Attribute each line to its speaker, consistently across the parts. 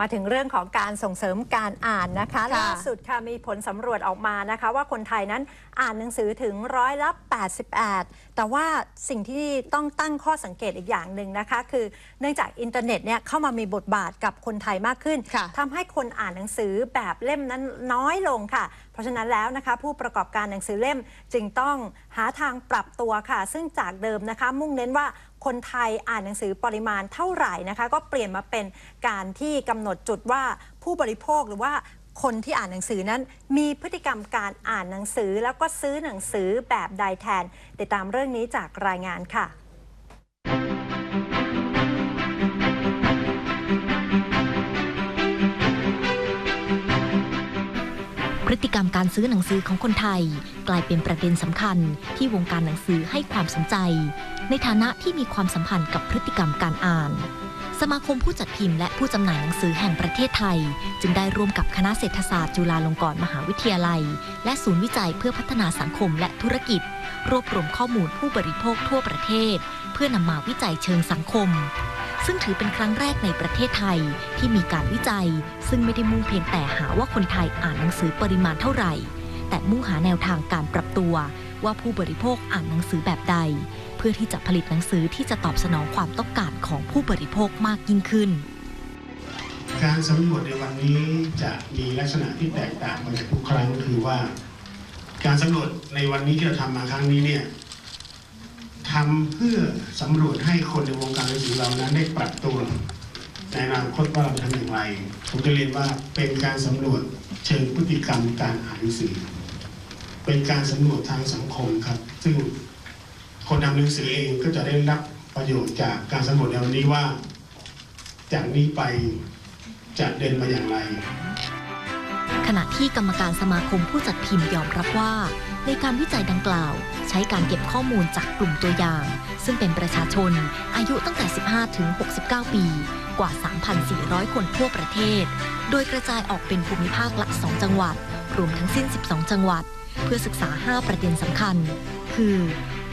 Speaker 1: มาถึงเรื่องของการส่งเสริมการอ่านนะคะ
Speaker 2: ค่ะ
Speaker 1: ล่าสุดค่ะมีผลสำรวจออกมานะคะ ว่าคนไทยนั้นอ่านหนังสือถึงร้อยละ88 แต่ว่าสิ่งที่ต้องตั้งข้อสังเกตอีกอย่างหนึ่งนะคะ คือเนื่องจากอินเทอร์เน็ตเนี่ยเข้ามามีบทบาทกับคนไทยมากขึ้น
Speaker 2: ค่ะ
Speaker 1: ทำให้คนอ่านหนังสือแบบเล่มนั้นน้อยลงค่ะ เพราะฉะนั้นแล้วนะคะผู้ประกอบการหนังสือเล่มจึงต้องหาทางปรับตัวค่ะ ซึ่งจากเดิมนะคะ มุ่งเน้นว่าคนไทยอ่านหนังสือปริมาณเท่าไหร่นะคะ ก็เปลี่ยนมาเป็นการที่กำหนดจุดว่าผู้บริโภคหรือว่าคนที่อ่านหนังสือนั้น มีพฤติกรรมการอ่านหนังสือ แล้วก็ซื้อหนังสือแบบใดแทนติดตามเรื่องนี้จากรายงานค่ะ
Speaker 3: พฤติกรรมการซื้อหนังสือของคนไทย กลายเป็นประเด็นสำคัญที่วงการหนังสือให้ความสนใจ ในฐานะที่มีความสัมพันธ์กับพฤติกรรมการอ่าน สมาคมผู้จัดพิมพ์และผู้จำหน่ายหนังสือแห่งประเทศไทย จึงได้ร่วมกับคณะเศรษฐศาสตร์จุฬาลงกรณ์มหาวิทยาลัย และศูนย์วิจัยเพื่อพัฒนาสังคมและธุรกิจ รวบรวมข้อมูลผู้บริโภคทั่วประเทศ เพื่อนำมาวิจัยเชิงสังคม ซึ่งถือเป็นครั้งแรกในประเทศไทยที่มีการวิจัย ซึ่งไม่ได้มุ่งเพียงแต่หาว่าคนไทยอ่านหนังสือปริมาณเท่าไหร่ แต่มุ่งหาแนวทางการปรับตัว ว่าผู้บริโภคอ่านหนังสือแบบใด เพื่อที่จะผลิตหนังสือที่จะตอบสนองความต้องการของผู้บริโภคมากยิ่งขึ้น
Speaker 4: การสำรวจในวันนี้จะมีลักษณะที่แตกต่างไปจากทุกครั้งคือว่า การสำรวจในวันนี้ที่เราทำมาครั้งนี้เนี่ย ทำเพื่อสำรวจให้คนในวงการหนังสือเรานั้นได้ปรับตัวในอนาคตว่าเราจะทำอย่างไร ผมจะเรียนว่าเป็นการสำรวจเชิงพฤติกรรมการอ่านหนังสือ เป็นการสำรวจทางสังคมครับ ซึ่งคนทำหนังสือเองก็จะได้รับประโยชน์จากการสำรวจในวันนี้ว่า จากนี้ไปจะเดินมาอย่างไร
Speaker 3: ขณะที่กรรมการสมาคมผู้จัดพิมพ์ยอมรับว่า ในการวิจัยดังกล่าว ใช้การเก็บข้อมูลจากกลุ่มตัวอย่าง ซึ่งเป็นประชาชน อายุตั้งแต่ 15 ถึง 69 ปี กว่า 3,400 คนทั่วประเทศ โดยกระจายออกเป็นภูมิภาคละ 2 จังหวัด รวมทั้งสิ้น 12 จังหวัด เพื่อศึกษา 5 ประเด็นสำคัญ คือ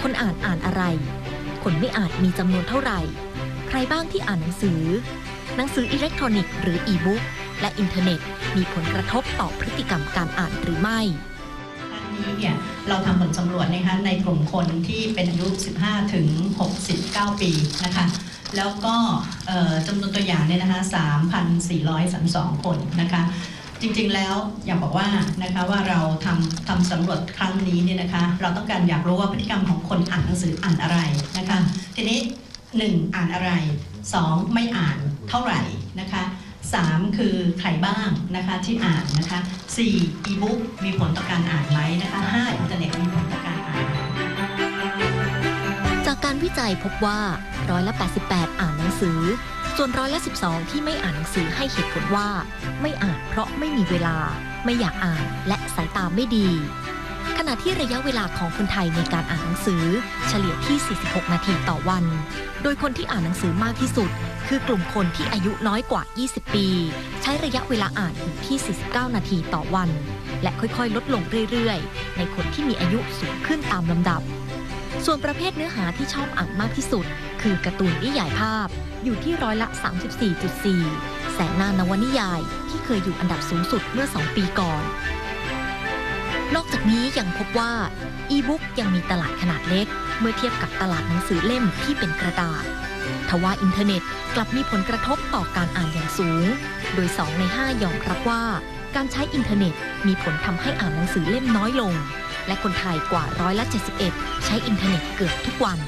Speaker 3: คนอ่านอ่านอะไร คนไม่อ่านมีจำนวนเท่าไหร่ ใครบ้างที่อ่านหนังสือ หนังสืออิเล็กทรอนิกส์หรืออีบุ๊กและอินเทอร์เน็ตมีผลกระทบต่อพฤติกรรมการอ่านหรือไม่
Speaker 5: นี้เนี่ยเราทำผลสำรวจนะคะในกลุ่มคนที่เป็นอายุ 15 ถึง 69 ปีนะคะแล้วก็จำนวนตัวอย่างเนี่ยนะคะ 3,432 คนนะคะ จริงๆแล้วอยากบอกว่านะคะว่าเราทำทำสำรวจครั้งนี้เนี่ยนะคะ เราต้องการอยากรู้ว่าพฤติกรรมของคนอ่านหนังสืออ่านอะไรนะคะ ทีนี้ 1 อ่านอะไร 2 ไม่อ่านเท่าไหร่นะคะ 3 คือใครบ้างนะคะที่อ่านนะคะ 4. อีบุ๊กมีผลต่อการอ่านไหมนะคะ 5. อินเทอร์เน็ตมีผลต่อการอ่าน
Speaker 3: จากการวิจัยพบว่าร้อยละ88 อ่านหนังสือ ส่วนร้อยละ12 ที่ไม่อ่านหนังสือให้เหตุผลว่า ไม่อ่านเพราะไม่มีเวลา ไม่อยากอ่านและสายตาไม่ดี ณะที่ระยะเวลาของคนไทยในการอ่านหนังสือ เฉลี่ยที่ 46 นาทีต่อวัน โดยคนที่อ่านหนังสือมากที่สุด คือกลุ่มคนที่อายุน้อยกว่า 20 ปี ใช้ระยะเวลาอ่านอยู่ที่ 49 นาทีต่อวัน และค่อยๆ ลดลงเรื่อยๆ ในคนที่มีอายุสูงขึ้นตามลำดับ ส่วนประเภทเนื้อหาที่ชอบอ่านมากที่สุด คือการ์ตูนนิยายภาพ อยู่ที่ร้อยละ 34.4 แสงหน้านวนิยาย ที่เคยอยู่อันดับสูงสุดเมื่อ 2 ปีก่อน นอกจากนี้ยังพบว่าอีบุ๊กยังมีตลาดขนาดเล็ก เมื่อเทียบกับตลาดหนังสือเล่มที่เป็นกระดาษทว่าอินเทอร์เน็ตกลับมีผลกระทบต่อการอ่านอย่างสูง โดย 2 ใน 5 ยอมรับว่า การใช้อินเทอร์เน็ตมีผลทำให้อ่านหนังสือเล่มน้อยลง และคนไทยกว่าร้อยละ 71 ใช้อินเทอร์เน็ตเกือบทุกวัน